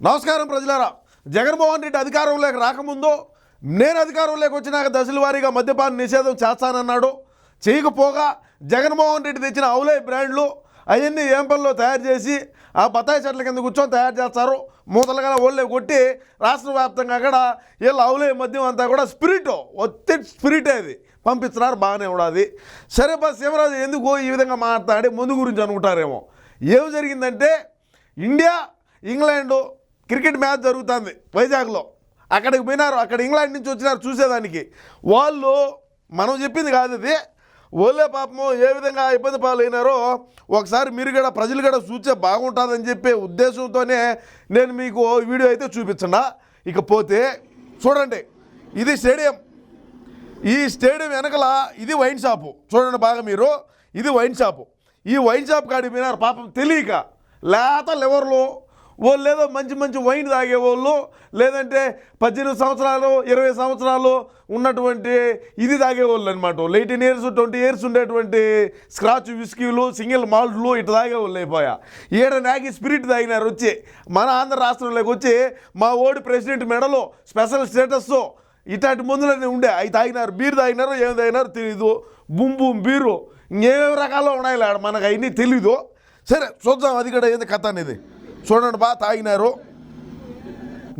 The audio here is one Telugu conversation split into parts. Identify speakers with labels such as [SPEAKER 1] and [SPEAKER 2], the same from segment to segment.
[SPEAKER 1] నమస్కారం ప్రజలారా. జగన్మోహన్ రెడ్డి అధికారంలోకి రాకముందు నేను అధికారంలోకి వచ్చినాక దశల వారీగా మద్యపాన నిషేధం చేస్తానన్నాడు. చేయకపోగా జగన్మోహన్ రెడ్డి తెచ్చిన అవులే బ్రాండ్లు అవన్నీ ఏంపల్లో తయారు చేసి ఆ బత్తాయి చెట్ల కింద కూర్చొని తయారు చేస్తారు. మూతలుగా ఒళ్ళే కొట్టి రాష్ట్ర వ్యాప్తంగా కూడా వీళ్ళు అవులే మద్యం అంతా కూడా స్పిరిట్ ఒత్తిడి స్పిరిట్ అది. పంపిస్తున్నారు బాగానే ఉన్నది సరే బస్ శివరాజు ఎందుకు ఈ విధంగా మాట్లాడి ముందు గురించి అనుకుంటారేమో. ఏం జరిగిందంటే ఇండియా ఇంగ్లాండ్ క్రికెట్ మ్యాచ్ జరుగుతుంది వైజాగ్లో. అక్కడికి పోయినారు అక్కడ ఇంగ్లాండ్ నుంచి వచ్చినారు చూసేదానికి. వాళ్ళు మనం చెప్పింది కాదు అది ఓలే పాపము ఏ విధంగా ఇబ్బంది పాలైనారో ఒకసారి మీరు కూడా ప్రజలు కూడా చూస్తే బాగుంటుందని చెప్పే ఉద్దేశంతోనే నేను మీకు వీడియో అయితే చూపించండా. ఇకపోతే చూడండి ఇది స్టేడియం. ఈ స్టేడియం వెనకల ఇది వైన్ షాపు. చూడండి బాగా మీరు ఇది వైన్ షాపు. ఈ వైన్ షాప్ కాడికి పోయినారు పాపం తెలియక. లేత లెవర్లు వాళ్ళు ఏదో మంచి మంచి వైన్ తాగేవాళ్ళు లేదంటే పద్దెనిమిది సంవత్సరాలు ఇరవై సంవత్సరాలు ఉన్నటువంటి ఇది తాగేవాళ్ళు అనమాట ఎయిటీన్ ఇయర్స్ ట్వంటీ ఇయర్స్ ఉండేటువంటి స్క్రాచ్ విస్కీలు సింగిల్ మాల్ట్లు ఇటు తాగేవాళ్ళు అయిపోయా. ఈడ నాకి స్పిరిట్ తాగినారు వచ్చి. మన ఆంధ్ర రాష్ట్రంలోకి వచ్చి మా ఓడి ప్రెసిడెంట్ మెడలో స్పెషల్ స్టేటస్ ఇట్లాంటి మందులన్నీ ఉండే. అవి తాగినారు బీరు తాగినారు ఏం తాగినారు తెలీదు. Boom boom beer. ఇంకేమేమి రకాలు ఉన్నాయి మనకు అవన్నీ తెలీదు. సరే చూద్దాం అది కూడా ఏంది కథ అనేది. చూడండి బా తాగినారు.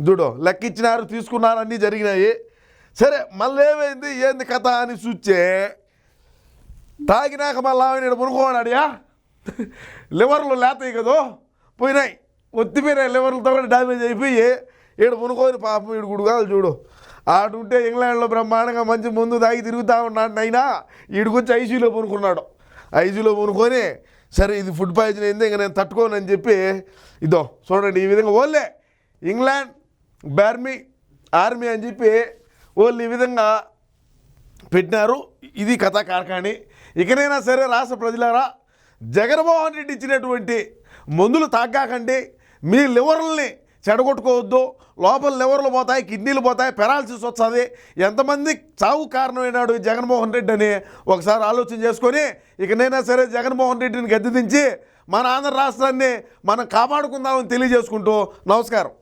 [SPEAKER 1] చూడు లెక్కిచ్చినారు తీసుకున్నారు అన్నీ జరిగినాయి. సరే మళ్ళీ ఏమైంది ఏంది కథ అని చూచే తాగినాక మళ్ళీ ఆమె మునుకోనాడియా లివర్లు లేతాయి కదో? పోయినాయి. ఒత్తిపోయినాయి లివర్లతో కూడా డ్యామేజ్ అయిపోయి ఈడ మునుకోని పాపం ఈడు గుడుగాలు చూడు. ఆడుంటే ఇంగ్లాండ్లో బ్రహ్మాండంగా మంచి ముందు తాగి తిరుగుతూ ఉన్నాడు అయినా ఈడికొచ్చి ఐసీలో మునుకున్నాడు ఐసీలో మునుకొని సరే ఇది ఫుడ్ పాయిజన్ అయింది ఇంకా నేను తట్టుకోనని చెప్పి ఇదో చూడండి ఈ విధంగా ఓన్లే ఇంగ్లాండ్ బార్మీ ఆర్మీ అని చెప్పి వాళ్ళు ఈ విధంగా పెట్టినారు. ఇది కథా కార్ఖాని ఇకనైనా సరే రాష్ట్ర ప్రజలారా జగన్మోహన్ రెడ్డి ఇచ్చినటువంటి మందులు తాగాకండి. మీ లివర్లని చెడగొట్టుకోవద్దు. లోపల లివర్లు పోతాయి కిడ్నీలు పోతాయి పెరాలసిస్ వస్తుంది. ఎంతమంది చావు కారణమైనాడు ఈ జగన్మోహన్ రెడ్డి అని ఒకసారి ఆలోచన చేసుకొని ఇకనైనా సరే జగన్మోహన్ రెడ్డిని గద్దెదించి మన ఆంధ్ర రాష్ట్రాన్ని మనం కాపాడుకుందామని తెలియజేసుకుంటూ నమస్కారం.